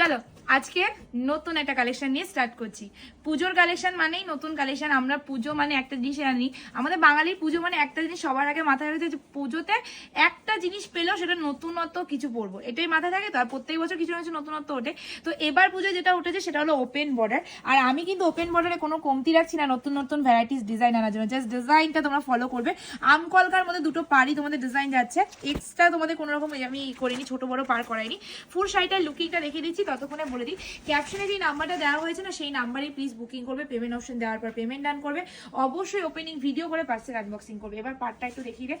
চলো আজকে নতুন একটা কালেকশন নিয়ে স্টার্ট করছি। পুজোর কালেকশন মানেই নতুন কালেকশন আমরা পুজো মানে একটা জিনিস আনি। আমাদের বাঙালির পুজো মানে একটা জিনিস সবার আগে মাথায় রয়েছে যে পুজোতে একটা জিনিস পেলেও সেটা নতুনত্ব কিছু পরবো। এটাই মাথায় থাকে তো? আর প্রত্যেক বছর কিছু না কিছু নতুনত্ব ওঠে। তো এবার পুজো যেটা উঠেছে সেটা হলো ওপেন বর্ডার আর আমি কিন্তু ওপেন বর্ডারে কোনো কমতি রাখছি না, নতুন নতুন ভ্যারাইটিস ডিজাইন আনার জন্য। জাস্ট ডিজাইনটা তোমরা ফলো করবে। আম কলকার মধ্যে দুটো পাড়ি তোমাদের ডিজাইন যাচ্ছে। এক্সট্রা তোমাদের কোনো রকম আমি করিনি, ছোট বড় পার করাইনি। ফুল শাড়িটার লুকিংটা দেখিয়ে দিচ্ছি, ততক্ষণে বলে দিই। ক্যাপশনে যে নাম্বারটা দেওয়া হয়েছে না, সেই নাম্বারে প্লিজ বুকিং করবে পেমেন্ট অপশন দেওয়ার পর পেমেন্ট ডান করবে। অবশ্যই ওপেনিং ভিডিও করে পার্সেল আনবক্সিং করবে। এবার পার্টটা একটু দেখিয়ে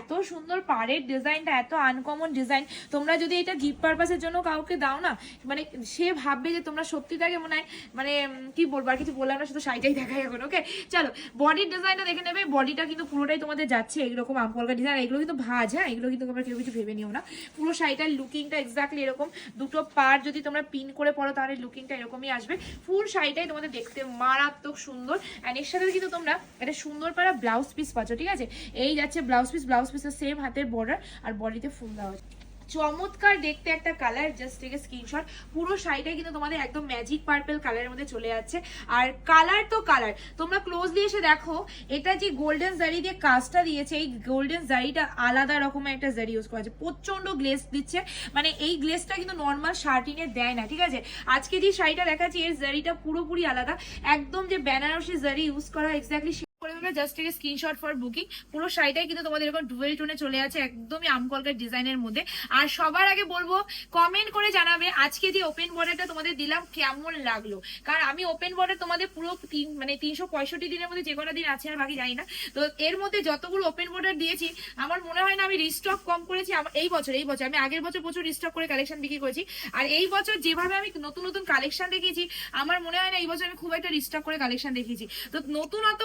এত সুন্দর পাড়ের ডিজাইনটা এত আনকমন ডিজাইন তোমরা যদি এটা গিফট পারপাসের জন্য কাউকে দাও না মানে সে ভাববে যে তোমরা সত্যি তাকে মনে হয় মানে কি বলব, আর কিছু বললাম না, শুধু শাড়িটাই দেখাই এখন ওকে চলো বডির ডিজাইনটা দেখে নেবে। বডিটা কিন্তু পুরোটাই তোমাদের যাচ্ছে এরকম আমপলকা ডিজাইন এগুলো কিন্তু ভাজ হ্যাঁ? এগুলো কিন্তু তোমরা কেউ কিছু ভেবে নিও না। পুরো শাড়িটার লুকিংটা এক্স্যাক্টলি এরকম। দুটো পার যদি তোমরা পিন করে পড়ো তাহলে লুকিংটা এরকমই আসবে। ফুল শাড়িটাই তোমাদের দেখতে মারাত্মক সুন্দর। অ্যান্ড এর সাথে কিন্তু তোমরা এটা সুন্দর পারা ব্লাউজ পিস পাচ্ছ, ঠিক আছে? এই যাচ্ছে ব্লাউজ পিস ব্লাউজ পিসের সেম হাতের বর্ডার আর বডিতে ফুল দেওয়া আছে চমৎকার দেখতে একটা কালার জাস্ট থেকে স্ক্রিনশট পুরো শাড়িটাই কিন্তু তোমাদের একদম ম্যাজিক পার্পল কালারের মধ্যে চলে যাচ্ছে। আর কালার তো কালার তোমরা ক্লোজলি এসে দেখো, এটা যে গোল্ডেন জারি দিয়ে কাজটা দিয়েছে, এই গোল্ডেন জারিটা আলাদা রকমের একটা জারি ইউজ করা আছে। প্রচণ্ড গ্লেস দিচ্ছে। মানে এই গ্লেসটা কিন্তু নর্মাল শার্টিনে দেয় না, ঠিক আছে? আজকে যে শাড়িটা দেখাচ্ছি, এর জারিটা পুরোপুরি আলাদা। একদম যে বেনারসি জারি ইউজ করা এক্স্যাক্টলি করে দেবে জাস্ট থেকে স্ক্রিনশট ফর বুকিং পুরো শাড়িটাই কিন্তু তোমাদের এরকম ডুয়েল টোনে চলে আছে, একদমই আমকলকার ডিজাইনের মধ্যে। আর সবার আগে বলব কমেন্ট করে জানাবে, আজকে যে ওপেন বর্ডারটা তোমাদের দিলাম, কেমন লাগল? কারণ আমি ওপেন বর্ডার তোমাদের পুরো তিন মানে তিনশো পঁয়ষট্টি দিনের মধ্যে যে কটা দিন আছে আর বাকি জানি না। তো এর মধ্যে যতগুলো ওপেন বর্ডার দিয়েছি, আমার মনে হয় না আমি রিস্টক কম করেছি। এই বছর এই বছর, আমি আগের বছর প্রচুর রিস্টক করে কালেকশন বিক্রি করেছি। আর এই বছর যেভাবে আমি নতুন নতুন কালেকশন দেখিয়েছি, আমার মনে হয় না এই বছর আমি খুব একটা রিস্টক করে কালেকশন দেখিয়েছি। তো নতুনত্ব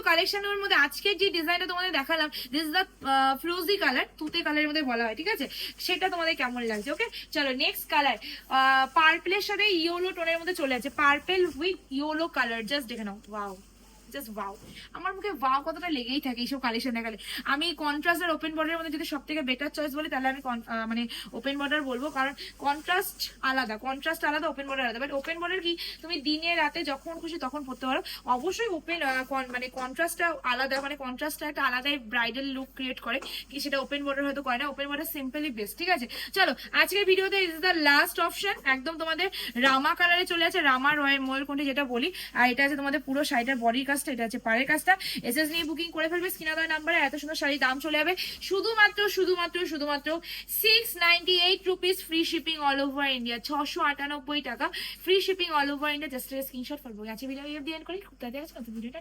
কালেকশনের মধ্যে আজকের যে ডিজাইনটা তোমাদের দেখালাম দিস দ্য ফ্রোজি কালার তুতে কালারের মধ্যে বলা হয়, ঠিক আছে? সেটা তোমাদের কেমন লাগছে ওকে চলো নেক্সট কালার পার্পলের সাথে ইয়েলো টোনের মধ্যে চলে আছে purple with yellow colour just দেখে নাও ওয়াও জাস্ট ওয়াও আমার মুখে ওয়াও কতটা লেগেই থাকে এইসব কালেকশন দেখালে। আমি কন্ট্রাস্ট আর ওপেন বর্ডারের মধ্যে যদি সব থেকে বেটার চয়েস বলি, তাহলে আমি মানে ওপেন বর্ডার বলব। কারণ কন্ট্রাস্ট আলাদা কন্ট্রাস্ট আলাদা ওপেন বর্ডার আলাদা। বাট ওপেন বর্ডার কি, তুমি দিনে, রাতে যখন খুশি তখন পড়তে পারো। অবশ্যই ওপেন মানে কন্ট্রাস্টটা আলাদা মানে কন্ট্রাস্টটা একটা আলাদাই ব্রাইডাল লুক ক্রিয়েট করে। কি সেটা ওপেন বর্ডার হয়তো করে না ওপেন বর্ডার সিম্পলি বেস্ট ঠিক আছে? চলো, আজকের ভিডিওতে ইজ দ্য লাস্ট অপশন একদম তোমাদের রামা কালারে চলে আছে, রামা রয়ের ময়ূরকণ্ঠী যেটা বলি। আর এটা আছে তোমাদের পুরো শাড়িটার বডির কাজটা, এটা হচ্ছে পাড়ের কাজটা। এসএস নিয়ে বুকিং করে ফেলবে, স্ক্রিনা দেওয়া নাম্বারে এত সুন্দর শাড়ির দাম চলে যাবে। শুধুমাত্র শুধুমাত্র শুধুমাত্র six ninety eight rupees free shipping all over India ছশো আটানব্বই টাকা free shipping all over India just screenshot ফেলব আছে ভিডিও দিয়ে করি। খুব তাড়াতাড়ি আজকে ভিডিওটা